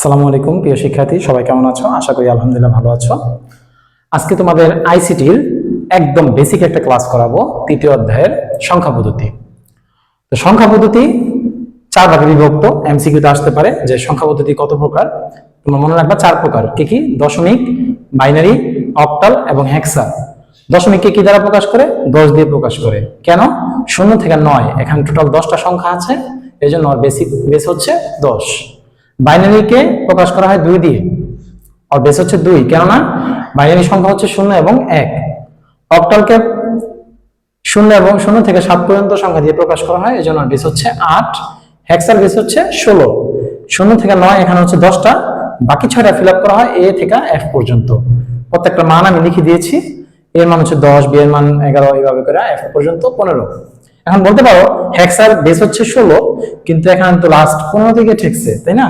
আসসালামু আলাইকুম, প্রিয় শিক্ষার্থী, সবাই কেমন আছো? আশা করি আলহামদুলিল্লাহ ভালো আছো। আজকে তোমাদের আইসিটির একদম বেসিক একটা ক্লাস করাবো, তৃতীয় অধ্যায়ের সংখ্যা পদ্ধতি। তো সংখ্যা পদ্ধতি চার ভাগে বিভক্ত এমসিকিউতে আসতে পারে যে সংখ্যা পদ্ধতি কত প্রকার? তোমরা মনে রাখবা চার প্রকার, কি কি? দশমিক বাইনারি অক্টাল এবং হেক্সা দশমিককে কি দ্বারা প্রকাশ করে? দশ দিয়ে প্রকাশ করে। কেন? শূন্য থেকে নয়, এখানে টোটাল দশটা সংখ্যা আছে এই জন্য বেসিক বেস হচ্ছে দশ। বাইনারিকে প্রকাশ করা হয় দুই দিয়ে। আর বেস হচ্ছে দুই, কেননা বাইনারি সংখ্যা হচ্ছে শূন্য এবং এক। অক্টালকে শূন্য এবং শূন্য থেকে সাত পর্যন্ত সংখ্যা দিয়ে প্রকাশ করা হয় এই জন্য বেস হচ্ছে আট হেক্সার বেস হচ্ছে ষোলো। শূন্য থেকে নয়, এখানে হচ্ছে দশটা, বাকি ছয়টা ফিল করা হয় এ থেকে এফ পর্যন্ত। প্রত্যেকটা মান আমি লিখে দিয়েছি, এর মান হচ্ছে দশ বি এর মান এগারো, এইভাবে করে এফ পর্যন্ত পনেরো। এখন বলতে পারো হেক্সার বেস হচ্ছে ষোলো, কিন্তু এখানে তো লাস্ট পনেরো থেকে ঠেকছে, তাই না?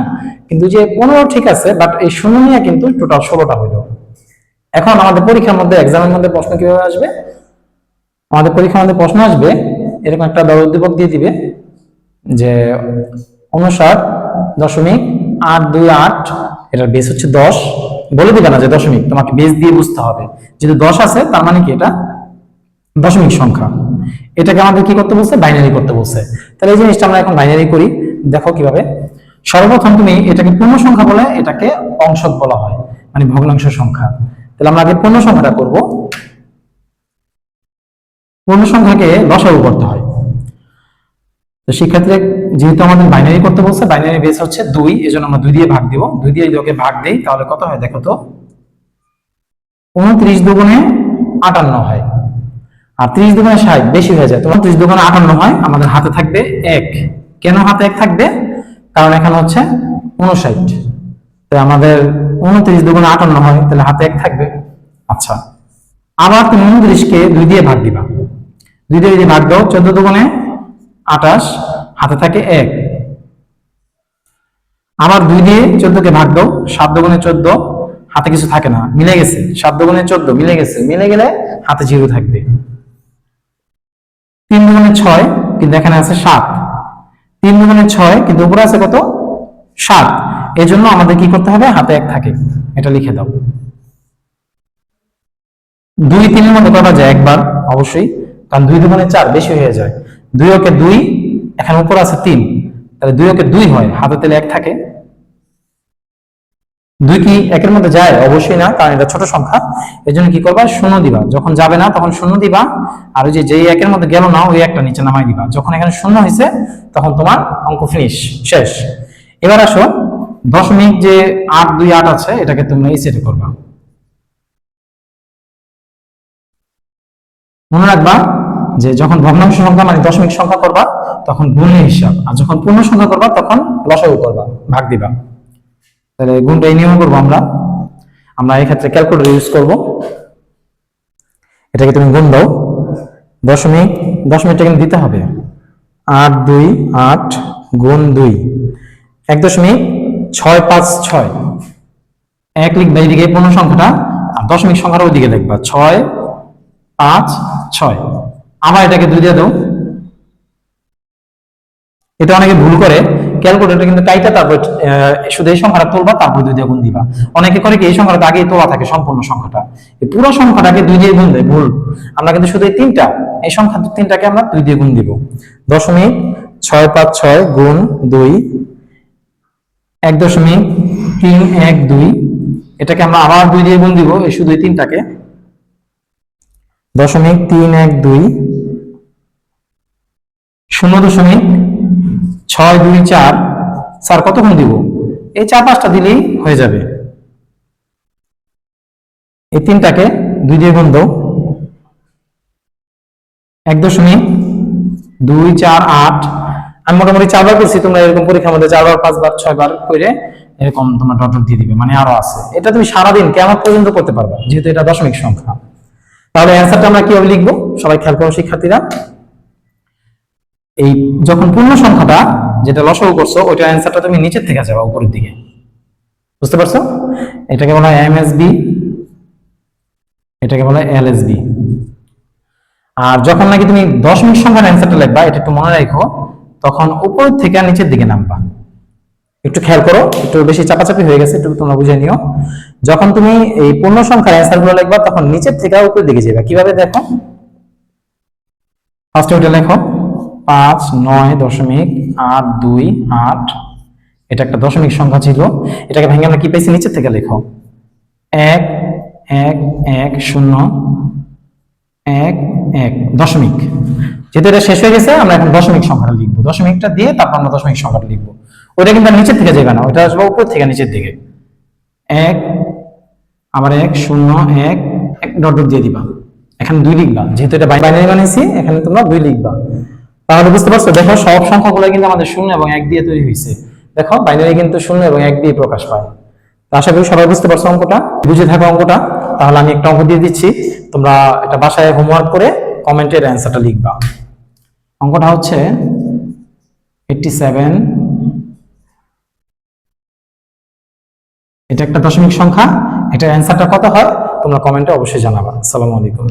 কিন্তু যে পনেরো ঠিক আছে বাট এই শূন্য নিয়ে কিন্তু টোটাল ষোলোটা হইল। এখন আমাদের পরীক্ষার মধ্যে এক্সামের মধ্যে প্রশ্ন কীভাবে আসবে? আমাদের পরীক্ষার মধ্যে প্রশ্ন আসবে, এরকম একটা দল উদ্দীপক দিয়ে দিবে, যে উনষাট দশমিক আট দুই আট, এটার বেস হচ্ছে দশ, বলে দিবে না যে দশমিক, তোমাকে বেস দিয়ে বুঝতে হবে। যেহেতু দশ আছে, তার মানে কি এটা? দশমিক সংখ্যা। এটাকে আমাদের কি করতে বলছে? বাইনারি করতে বলছে। তাহলে এই জিনিসটা আমরা এখন বাইনারি করি। দেখো কীভাবে। সর্বপ্রথম তুমি এটাকে পূর্ণ সংখ্যা বলে এটাকে অংশক বলা হয় মানে ভগ্নাংশ সংখ্যা। তাহলে আমরা আগে পূর্ণ সংখ্যাটা করব। পূর্ণ সংখ্যাকে লসাগু করতে হয়। তো সেক্ষেত্রে যেহেতু আমাদের বাইনারি করতে বলছে বাইনারি বেস হচ্ছে দুই, এজন্য আমরা দুই দিয়ে ভাগ দিব। দুই দিয়ে যদি ভাগ দেই, তাহলে কত হয়? দেখো তো, উনত্রিশ দুগুণে আটান্ন হয়। আর ত্রিশ দুগুণে ষাট, বেশি হয়ে যায়। তোমার ত্রিশ দুগুণে আটান্ন হয়, আমাদের হাতে থাকবে এক। কেন হাতে এক থাকবে? কারণ এখানে হচ্ছে উনষাট। তো আমাদের উনত্রিশ দুগুণে আটান্ন হয়, তাহলে হাতে এক থাকবে। আচ্ছা আবার তুমি উনত্রিশকে দুই দিয়ে ভাগ দিবা। দুই দিয়ে যদি ভাগ দাও, চোদ্দ দুগুণে আঠাশ হাতে থাকে এক। আবার দুই দিয়ে চোদ্দকে ভাগ দাও, সাত দুগুণে চোদ্দ, হাতে কিছু থাকে না, মিলে গেছে। সাত দুগুণে চোদ্দ, মিলে গেছে। মিলে গেলে হাতে জিরো থাকবে। তিন দুগুণে ছয়, কিন্তু এখানে আছে সাত। তিন দুগুণে ছয়, কিন্তু উপরে আছে কত? সাত। এই জন্য আমাদের কি করতে হবে? হাতে এক থাকে। এটা লিখে দাও। দুই তিনের মধ্যে করা যায় একবার, অবশ্যই। কারণ দুই দুগুণে চার বেশি হয়ে যায়। দুই ওকে দুই, এখানে উপর আছে তিন। তাহলে দুই ওকে দুই হয়। হাতে তেলে এক থাকে। দুই কি একের মধ্যে যায়? অবশ্যই না, কারণ এটা ছোট সংখ্যা। এই জন্য কি করবা? শূন্য দিবা। যখন যাবে না, তখন শূন্য দিবা। আর ওই যে একের মধ্যে গেল না, ওই একটা নিচে নামাই দিবা। যখন এখানে শূন্য হয়েছে, তখন তোমার অঙ্ক ফিনিশ শেষ। এবার আসো দশমিক যে আট, দুই, আট আছে, এটাকে তুমি এই সেটে করবা। মনে রাখবা যে যখন ভগ্নাংশ সংখ্যা মানে দশমিক সংখ্যা করবা, তখন গুণের হিসাব। আর যখন পূর্ণ সংখ্যা করবা, তখন লসাগু করবা, ভাগ দিবা। তাহলে গুণটা এই নিয়ম করব আমরা। আমরা এই ক্ষেত্রে ক্যালকুলেটর ইউজ করব। এটাকে তুমি গুণ দাও। দশমিক দশমিকটা কিন্তু দিতে হবে। আট দুই, আট গুণ দুই। এক দশমিক ছয় পাঁচ ছয়। এক লিখবা এইদিকে পূর্ণ সংখ্যাটা, আর দশমিক সংখ্যাটা ওইদিকে লিখবা। ছয় পাঁচ ছয়। আবার এটাকে দুই দিয়ে দাও। এটা অনেকে ভুল করে। ক্যালকুলেটর কিন্তু কাইটা তারপর শুধু এই সংখ্যাটা তুলবা, তারপর দুই দিয়ে গুণ দিবা। অনেকে করে কি, এই সংখ্যাটা আগেই তোলা থাকে সম্পূর্ণ সংখ্যাটা। এই পুরো সংখ্যাটাকে দুই দিয়ে গুণ দেয়, ভুল। আমরা কিন্তু শুধু এই তিনটা, এই সংখ্যা তিনটাকে আমরা দুই দিয়ে গুণ দিব। দশমিক ছয় পাঁচ ছয় গুণ দুই, এক দশমিক তিন এক দুই, এটাকে আমরা আবার দুই দিয়ে গুণ দিব, এই শুধু এই তিনটাকে। দশমিক তিন এক দুই, শূন্য দশমিক ছয় দুই চার। স্যার, কতক্ষণ দিব? এই চার পাঁচটা দিলেই হয়ে যাবে। এই তিনটাকে দুই দিয়ে গুণ এক দশমিক দুই চার আট। আমি মোটামুটি চারবার করছি, তোমরা এরকম পরীক্ষার মধ্যে চারবার, পাঁচবার, ছয়বার করে এরকম তোমরা ডট দিয়ে দিবে। মানে আরও আছে। এটা তুমি সারাদিন কেমন পর্যন্ত করতে পারবে, যেহেতু এটা দশমিক সংখ্যা। তাহলে অ্যান্সারটা আমরা কীভাবে লিখব? সবাই খেয়াল করো, শিক্ষার্থীরা। এই যখন পূর্ণ সংখ্যাটা যেটা লসাগু করছ, ওইটা অ্যান্সারটা তুমি নিচের থেকে যাবা, উপরের দিকে। বুঝতে পারছ? এটাকে বলা হয় এমএসবি এটাকে বলা হয় এলএসবি আর যখন নাকি তুমি দশমিক সংখ্যার অ্যান্সারটা লিখবা, এটা একটু মনে রাখো, তখন উপর থেকে নিচের দিকে নামবা। একটু খেয়াল করো, একটু বেশি চাপাচাপি হয়ে গেছে, একটু তোমরা বুঝে নিও। যখন তুমি এই পূর্ণ সংখ্যার অ্যান্সারগুলো লিখবা, তখন নিচের থেকে উপরের দিকে যাবে কীভাবে দেখো? ফার্স্টে ওটা লেখো। পাঁচ, নয় দশমিক আট দুই আট। এটা একটা দশমিক সংখ্যা ছিল। এটাকে ভেঙে আমরা কি পেয়েছি? নিচের থেকে লেখো। এক এক এক, শূন্য, এক এক, দশমিক। যেহেতু এটা শেষ হয়ে গেছে, আমরা এখন দশমিক সংখ্যাটা লিখব। দশমিকটা দিয়ে তারপর আমরা দশমিক সংখ্যাটা লিখব। ওটা কিন্তু নিচের থেকে যাবে না ওটা আসবে উপর থেকে, নিচের দিকে। এক, আবার এক, শূন্য, এক এক ডট ডট দিয়ে দিবা। এখানে দুই লিখবা। যেহেতু এটা বাইনারি বানিয়েছি, এখানে তোমরা দুই লিখবা। তাহলে বুঝতে পারছ? দেখো, সব সংখ্যাগুলো কিন্তু আমাদের শূন্য এবং এক দিয়ে তৈরি হয়েছে। দেখো বাইনারি কিন্তু শূন্য এবং এক দিয়ে প্রকাশ পায়। আশা করি সবাই বুঝতে পারছ অঙ্কটা। বুঝে থাকো অঙ্কটা। তাহলে আমি একটা অঙ্ক দিয়ে দিচ্ছি। তোমরা এটা বাসায় হোমওয়ার্ক করে কমেন্টের অ্যান্সারটা লিখবা। অঙ্কটা হচ্ছে এইটটি সেভেন এটা একটা দশমিক সংখ্যা। এটার অ্যান্সারটা কত হয়? তোমরা কমেন্টে অবশ্যই জানাবা। আসসালামু আলাইকুম।